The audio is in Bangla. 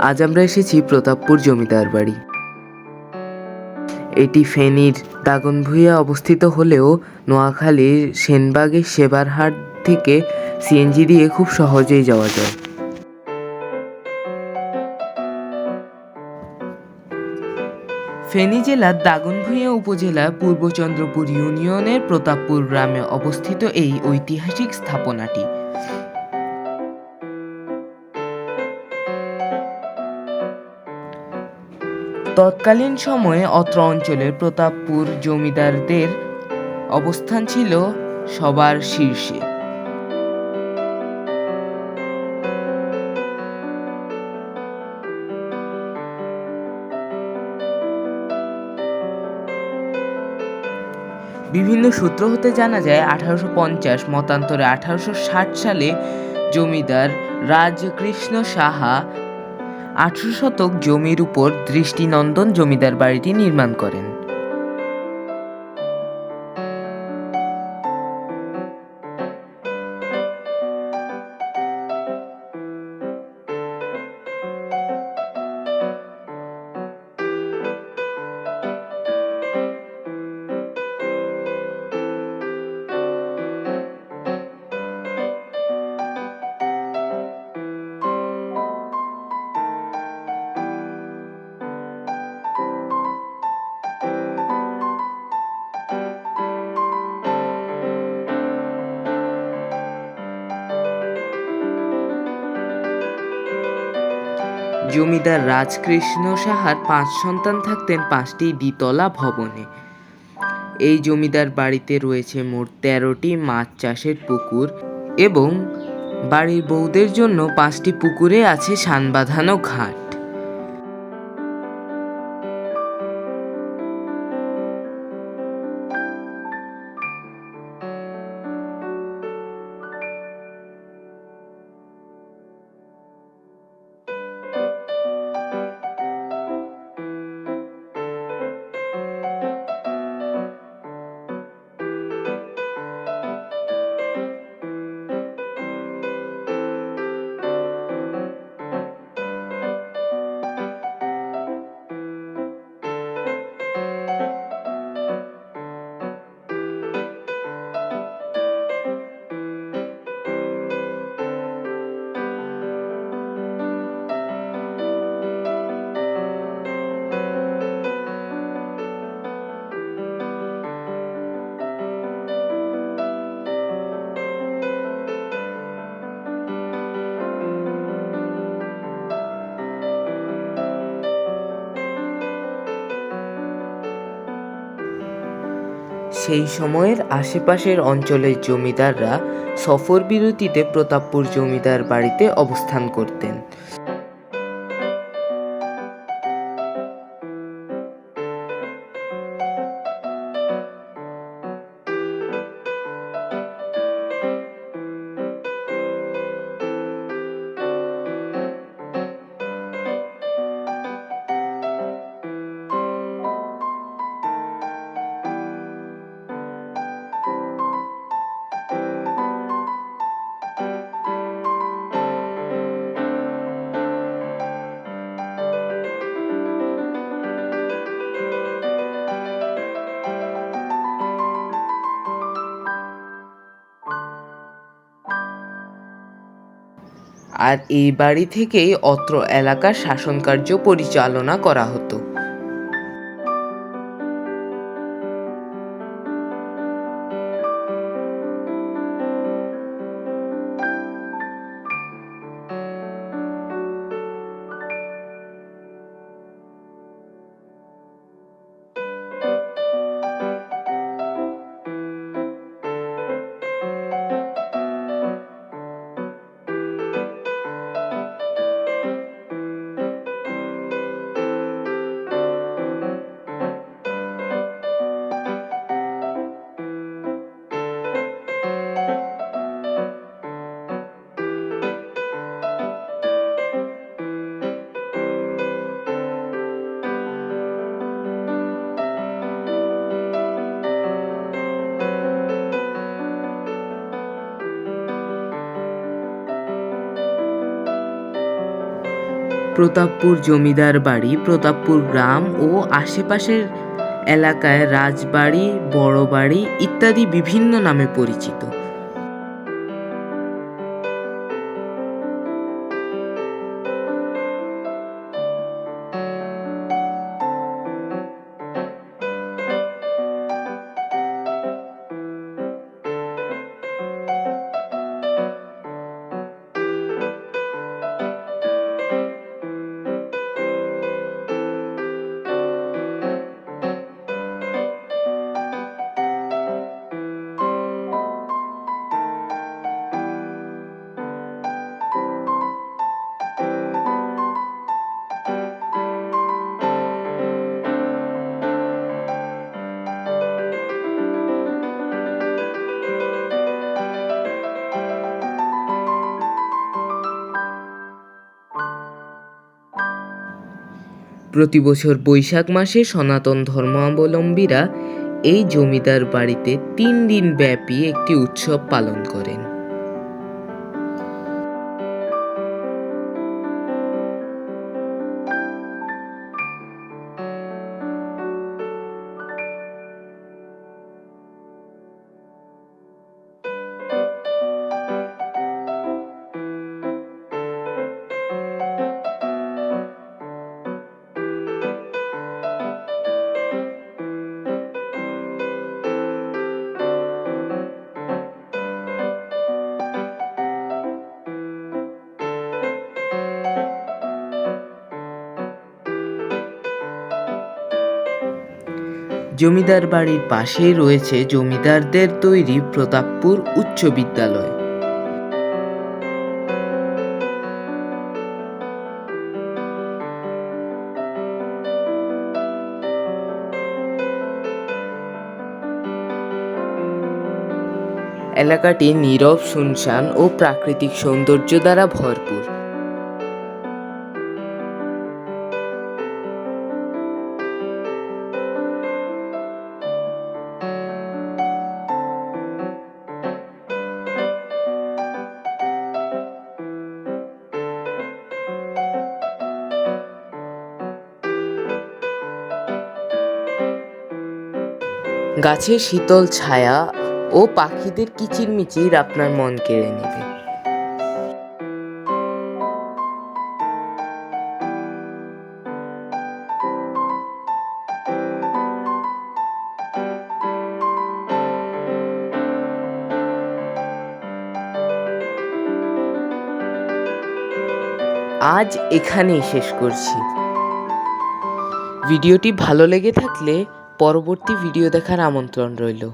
আজ আমরা এসেছি প্রতাপপুর জমিদার বাড়ি। এটি ফেনীর দাগনভূঞা অবস্থিত হলেও নোয়াখালীর সেনবাগের সেবারহাট থেকে সিএনজি দিয়ে খুব সহজেই যাওয়া যায়। ফেনী জেলার দাগনভূঞা উপজেলা পূর্ব চন্দ্রপুর ইউনিয়নের প্রতাপপুর গ্রামে অবস্থিত এই ঐতিহাসিক স্থাপনাটি। তৎকালীন সময়ে অত্র অঞ্চলের প্রতাপপুর জমিদারদের অবস্থান ছিল সবার শীর্ষে। বিভিন্ন সূত্র হতে জানা যায়, আঠারোশো পঞ্চাশ মতান্তরে আঠারোশো ষাট সালে জমিদার রাজকৃষ্ণ সাহা আঠারো শতক জমির উপর দৃষ্টিনন্দন জমিদার বাড়িটি নির্মাণ করেন। জমিদার রাজকৃষ্ণ সাহার পাঁচ সন্তান থাকতেন পাঁচটি দ্বিতলা ভবনে। এই জমিদার বাড়িতে রয়েছে মোট তেরোটি মাছ চাষের পুকুর এবং বাড়ির বউদের জন্য পাঁচটি পুকুরে আছে সান বাঁধানো ঘাট। সেই সময়ের আশেপাশের অঞ্চলের জমিদাররা সফর বিরতিতে প্রতাপপুর জমিদার বাড়িতে অবস্থান করতেন। আর এই বাড়ি থেকেই অত্র এলাকার শাসনকার্য পরিচালনা করা হতো। প্রতাপপুর জমিদার বাড়ি, প্রতাপপুর গ্রাম ও আশেপাশের এলাকায় রাজবাড়ি বড় বাড়ি ইত্যাদি বিভিন্ন নামে পরিচিত। প্রতি বছর বৈশাখ মাসে সনাতন ধর্মাবলম্বীরা এই জমিদার বাড়িতে তিন দিন ব্যাপী একটি উৎসব পালন করেন। জমিদার বাড়ির পাশেই রয়েছে জমিদারদের তৈরি প্রতাপপুর উচ্চ বিদ্যালয়। এলাকাটি নীরব, শুনশান ও প্রাকৃতিক সৌন্দর্য দ্বারা ভরপুর। গাছের শীতল ছায়া ও পাখিদের কিচিরমিচির আপনার মন কেড়ে নেবে। আজ এখানেই শেষ করছি। ভিডিওটি ভালো লেগে থাকলে পরবর্তী ভিডিও দেখার আমন্ত্রণ রইল।